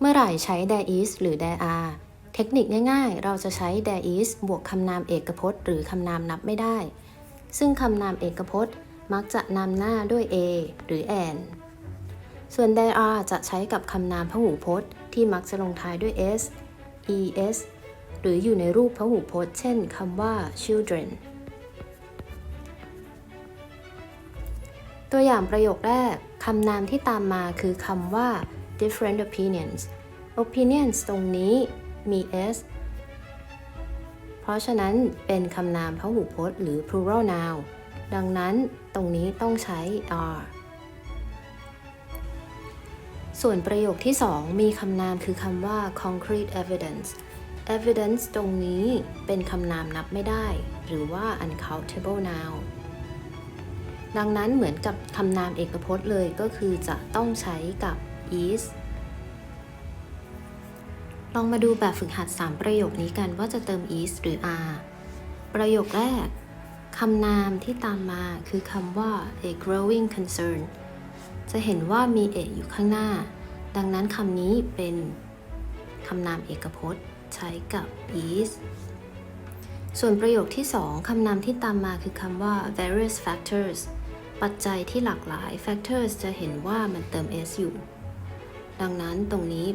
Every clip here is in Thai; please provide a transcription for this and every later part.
เมื่อไหร่ใช้ there is หรือ there are เทคนิคง่ายๆ เราจะใช้ there is บวกคำนามเอกพจน์ หรือคำนามนับไม่ได้ ซึ่งคำนามเอกพจน์มักจะนำหน้าด้วย a หรือ an ส่วน there are จะใช้กับคำนามพหูพจน์ ที่มักจะลงท้ายด้วย s es หรืออยู่ในรูปพหูพจน์ เช่นคำว่า children ตัวอย่างประโยคแรกคำนามที่ตามมาคือคำว่า different opinions opinions ตรงนี้มี s เพราะฉะนั้นเป็นคำนามพหูพจน์หรือ plural noun ดังนั้นตรงนี้ต้องใช้ are ส่วนประโยคที่ 2 มีคำนามคือคำว่า concrete evidence evidence ตรงนี้เป็นคำนามนับไม่ได้ หรือว่า uncountable noun ดังนั้นเหมือนกับคำนามเอกพจน์เลยก็คือจะต้องใช้กับ is ลองมาดูแบบฝึกหัด 3 ประโยคนี้กันว่าจะเติม is หรือ are ประโยคแรกคำนามที่ตามมาคือคำว่า a growing concern จะเห็นว่ามี a อยู่ข้างหน้า ดังนั้นคำนี้เป็นคำนามเอกพจน์ใช้กับ is ส่วนประโยคที่ 2 คำนามที่ตามมาคือคำว่า various factors ปัจจัยที่หลากหลาย factors จะเห็นว่ามันเติม s อยู่ ดังนั้นตรงนี้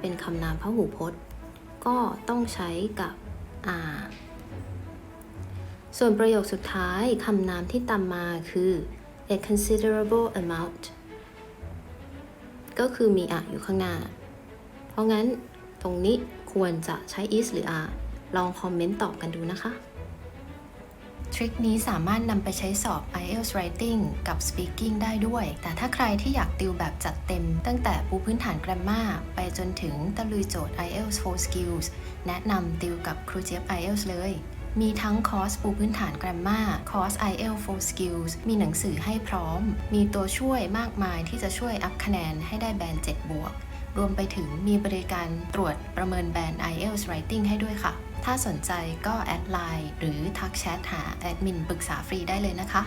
เป็นคำนามพหูพจน์ ก็ต้องใช้กับ are ส่วนประโยคสุดท้ายคำนามที่ตามมาคือ a considerable amount ก็คือมี are อยู่ข้างหน้า เพราะงั้นตรงนี้ควรจะใช้ is หรือ are ลองคอมเมนต์ตอบกันดูนะคะ ริคนี้สามารถนำไปใช้สอบ IELTS Writing กับ Speaking ได้ด้วย แต่ถ้าใครที่อยากติวแบบจัดเต็ม ตั้งแต่ปูพื้นฐาน Grammar ไปจนถึงตะลุยโจทย์ IELTS 4 Skills แนะนำติวกับครูเจี๊ยบ IELTS เลยมีทั้งคอร์สปูพื้นฐาน Grammar คอร์ส IELTS 4 Skills มีหนังสือให้พร้อม มีตัวช่วยมากมายที่จะช่วยอัพคะแนนให้ได้แบน7บวก รวมไปถึงมีบริการตรวจประเมินแบรนด์ IELTS Writing ให้ด้วยค่ะ ถ้าสนใจก็แอดไลน์หรือทักแชทหาแอดมินปรึกษาฟรีได้เลยนะคะ